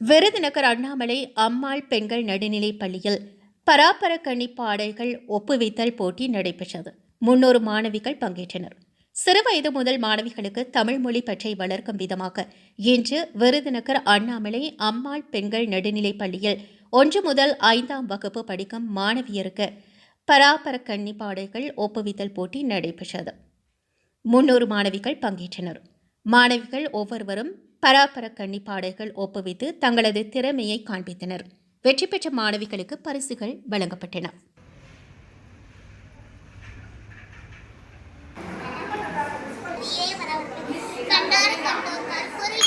விருதுநகர் அண்ணாமலை அம்மாள் பெண்கள் நடுநிலைப் பள்ளியில் பராபர கணிப்பாடைகள் ஒப்புவித்தல் போட்டி நடைபெற்றது. முன்னூறு மாணவிகள் பங்கேற்றனர். சிறுவயது முதல் மாணவிகளுக்கு தமிழ் மொழி பற்றி வளர்க்கும் விதமாக இன்று விருதுநகர் அண்ணாமலை அம்மாள் பெண்கள் நடுநிலைப் பள்ளியில் ஒன்று முதல் ஐந்தாம் வகுப்பு படிக்கும் மாணவியருக்கு பராபர கன்னிப்பாடைகள் ஒப்புவித்தல் போட்டி நடைபெற்றது. முன்னூறு மாணவிகள் பங்கேற்றனர். மாணவிகள் ஒவ்வொருவரும் பராபர கன்னிப்பாடைகள் ஒப்புவித்து தங்களது திறமையை காண்பித்தனர் வெற்றி பெற்ற மாணவிகளுக்கு பரிசுகள் வழங்கப்பட்டன நீயே வரவருமே கண்டார கண்டோர்கால் பொருள்